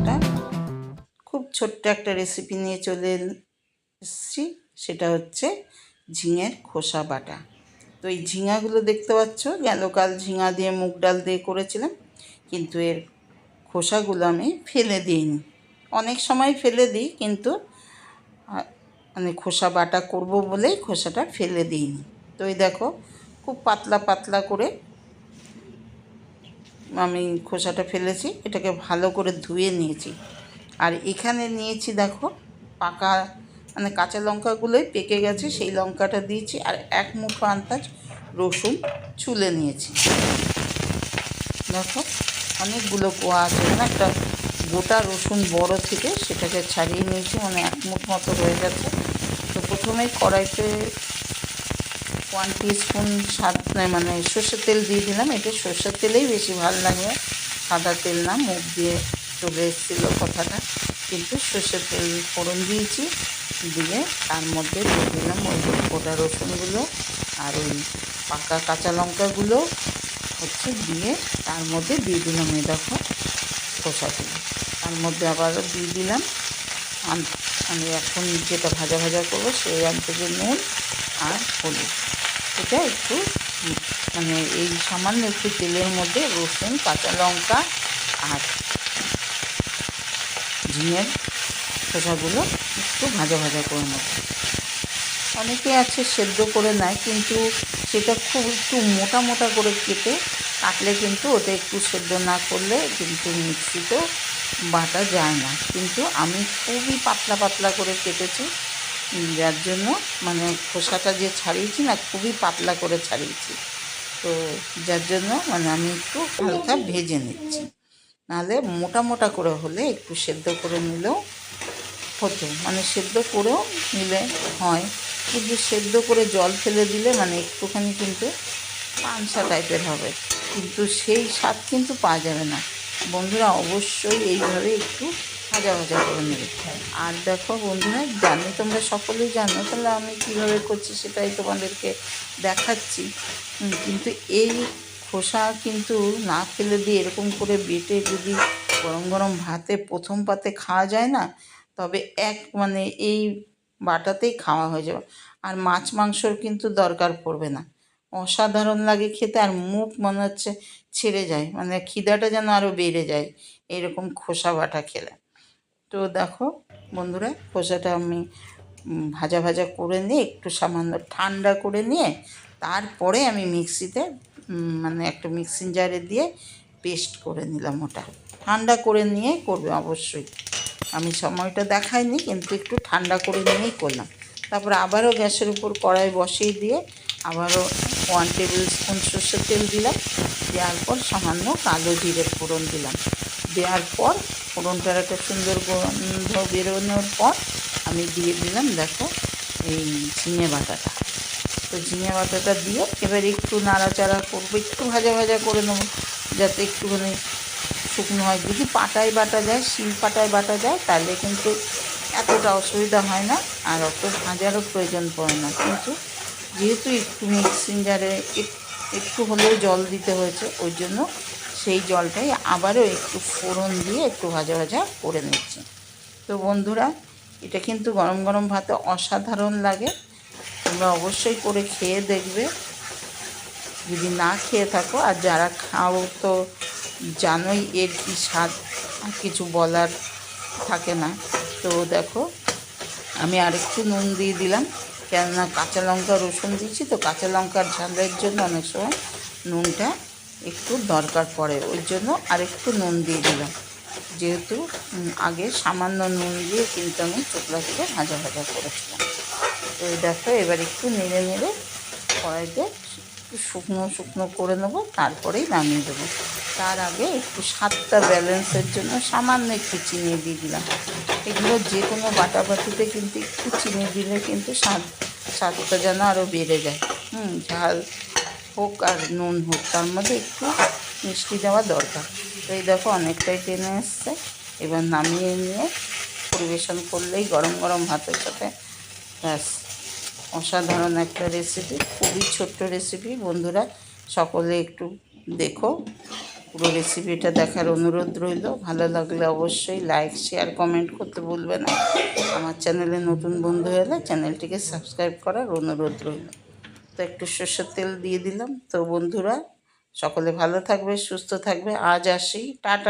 একটা খুব ছোট্ট একটা রেসিপি নিয়ে চলে এসেছি। সেটা হচ্ছে ঝিঙের খোসা বাটা। তো এই ঝিঙাগুলো দেখতে পাচ্ছ গেল কাল ঝিঙা দিয়ে মুগ ডাল দিয়ে করেছিলাম, কিন্তু এর খোসাগুলো আমি ফেলে দিইনি। অনেক সময় ফেলে দিই, কিন্তু মানে খোসা বাটা করব বলেই খোসাটা ফেলে দিইনি। তো এই দেখো, খুব পাতলা পাতলা করে আমি খোসাটা ফেলেছি, এটাকে ভালো করে ধুয়ে নিয়েছি। আর এখানে নিয়েছি দেখো, পাকা মানে কাঁচা লঙ্কাগুলোই পেকে গেছে, সেই লঙ্কাটা দিয়েছি আর এক মুঠো আন্দাজ রসুন চুলে নিয়েছি। দেখো, অনেকগুলো কোয়া আছে না একটা গোটা রসুন বড় থেকে সেটাকে ছাড়িয়ে নিয়েছি মানে এক মুঠ মতো হয়ে গেছে। তো প্রথমেই কড়াইতে ওয়ান স্পুন সাদ মানে সর্ষের তেল দিয়ে দিলাম। এটা সর্ষের তেলেই বেশি ভালো লাগে। সাদা তেল না, মুখ দিয়ে চলে এসেছিল কথাটা। কিন্তু সর্ষের তেল ফোড়ন দিয়েছি, দিয়ে তার মধ্যে দিয়ে দিলাম ওই গোটা রসুনগুলো আর ওই পাকা কাঁচা লঙ্কাগুলো হচ্ছে দিয়ে তার মধ্যে দিয়ে দিলাম এই দেখো খোসাগুলো। তার মধ্যে আবারও দিয়ে দিলাম আম- এখন যেটা ভাজা ভাজা করব সেই অন্তকে নুন আর হলুদ। এটা একটু মানে এই সামান্য একটু তেলের মধ্যে রসুন, কাঁচা লঙ্কা আর ঝিঙের খোসাগুলো একটু ভাজা ভাজা করে নেব। অনেকে আছে সেদ্ধ করে নেয়, কিন্তু সেটা খুব একটু মোটা মোটা করে কেটে কাটলে কিন্তু ওটা একটু সেদ্ধ না করলে কিন্তু মিক্সিতেও বাটা যায় না। কিন্তু আমি খুবই পাতলা পাতলা করে কেটেছি যার জন্য মানে খোসাটা যে ছাড়িয়েছি না, খুবই পাতলা করে ছাড়িয়েছি। তো যার জন্য মানে আমি একটু হালকা ভেজে নিচ্ছি। নাহলে মোটা মোটা করে হলে একটু সেদ্ধ করে নিলেও হতো। মানে সেদ্ধ করেও নিলে হয়। কিন্তু সেদ্ধ করে জল ফেলে দিলে মানে একটুখানি কিন্তু পানসা টাইপের হবে। কিন্তু সেই স্বাদ কিন্তু পাওয়া যাবে না। বন্ধুরা অবশ্যই এইভাবে একটু ভাজা ভাজা করে নেবে আর দেখো বন্ধুরা, জানো তোমরা সকলেই জানো, তাহলে আমি কীভাবে করছি সেটাই তোমাদেরকে দেখাচ্ছি। কিন্তু এই খোসা কিন্তু না ফেলে দিয়ে এরকম করে বেটে যদি গরম গরম ভাতে, প্রথম পাতে খাওয়া যায় না, তবে এক মানে এই বাটাতেই খাওয়া হয়ে যাবে। আর মাছ মাংসর কিন্তু দরকার পড়বে না। অসাধারণ লাগে খেতে আর মুখ মনে হচ্ছে ছেড়ে যায়। মানে খিদাটা যেন আরও বেড়ে যায় এরকম খোসা বাটা খেলে। তো দেখো বন্ধুরা, খোসাটা আমি ভাজা ভাজা করে নিয়ে একটু সামান্য ঠান্ডা করে নিয়ে তারপরে আমি মিক্সিতে মানে একটা মিক্সিং জারে দিয়ে পেস্ট করে নিলাম ওটা। ঠান্ডা করে নিয়ে করবে অবশ্যই। আমি সময়টা দেখাইনি, কিন্তু একটু ঠান্ডা করে নিয়েই করলাম। তারপর আবারও গ্যাসের উপর কড়াই বসিয়ে দিয়ে আবারও ওয়ান টেবিল স্পুন সর্ষের তেল দিলাম। দেওয়ার পর সামান্য কালো জিরে ফোড়ন দিলাম। দেওয়ার পর ফোড়নটার একটা সুন্দর গন্ধ বেরোনোর পর আমি দিয়ে দিলাম, দেখো, এই ঝিঙে বাটাটা। তো ঝিঙে বাটাটা দিয়ে এবার একটু নাড়াচাড়া করব, একটু ভাজা ভাজা করে নেব, যাতে একটুখানি শুকনো হয়। যদি পাটায় বাটা যায়, শিল পাটায় বাটা যায়, তাহলে কিন্তু এতটা অসুবিধা হয় না আর অত ভাজারও প্রয়োজন পড়ে না। কিন্তু যেহেতু একটু মিক্সিং জারে একটু হলেও জল দিতে হয়েছে, ওই জন্য সেই জলটাই আবারও একটু ফোড়ন দিয়ে একটু ভাজা ভাজা করে নিচ্ছি। তো বন্ধুরা, এটা কিন্তু গরম গরম ভাতে অসাধারণ লাগে। তোমরা অবশ্যই করে খেয়ে দেখবে। যদি না খেয়ে থাকো, আর যারা খাও তো জানোই এর কি স্বাদ, আর কিছু বলার থাকে না। তো দেখো, আমি আরেকটু নুন দিয়ে দিলাম, কেননা কাঁচা লঙ্কা রসুন দিয়েছি, তো কাঁচা লঙ্কার ঝালের জন্য অনেক সময় নুনটা একটু দরকার পড়ে, ওই জন্য আরেকটু নুন দিয়ে দিলাম। যেহেতু আগে সামান্য নুন দিয়ে কিন্তু আমি চোখলাকে ভাজা ভাজা করেছিলাম। তো দেখো, এবার একটু নেড়ে নেড়ে কড়াইতে একটু শুকনো শুকনো করে নেব, তারপরেই নামিয়ে দেবো। তার আগে একটু স্বাদটা ব্যালেন্সের জন্য সামান্য একটু চিনি দিয়ে দিলাম। এগুলো যে কোনো বাটাবাটিতে কিন্তু একটু চিনি দিলে কিন্তু স্বাদ, স্বাদটা যেন আরও বেড়ে যায়। হুম, ঝাল হোক আর নুন হোক, তার মধ্যে একটু মিষ্টি দেওয়া দরকার। তো এই দেখো অনেকটাই টেনে এসছে। এবার নামিয়ে নিয়ে পরিবেশন করলেই গরম গরম ভাতের সাথে ব্যাস। অসাধারণ একটা রেসিপি খুবই ছোট্ট রেসিপি বন্ধুরা, সকলে একটু দেখো। পুরো রেসিপিটা দেখার অনুরোধ রইল। ভালো লাগলে অবশ্যই লাইক শেয়ার কমেন্ট করতে ভুলবে না। আমার চ্যানেলে নতুন বন্ধু হলে চ্যানেলটিকে সাবস্ক্রাইব করার অনুরোধ রইল। তো একটু সর্ষের তেল দিয়ে দিলাম। তো বন্ধুরা, সকলে ভালো থাকবে, সুস্থ থাকবে। আজ আসি। টাটা।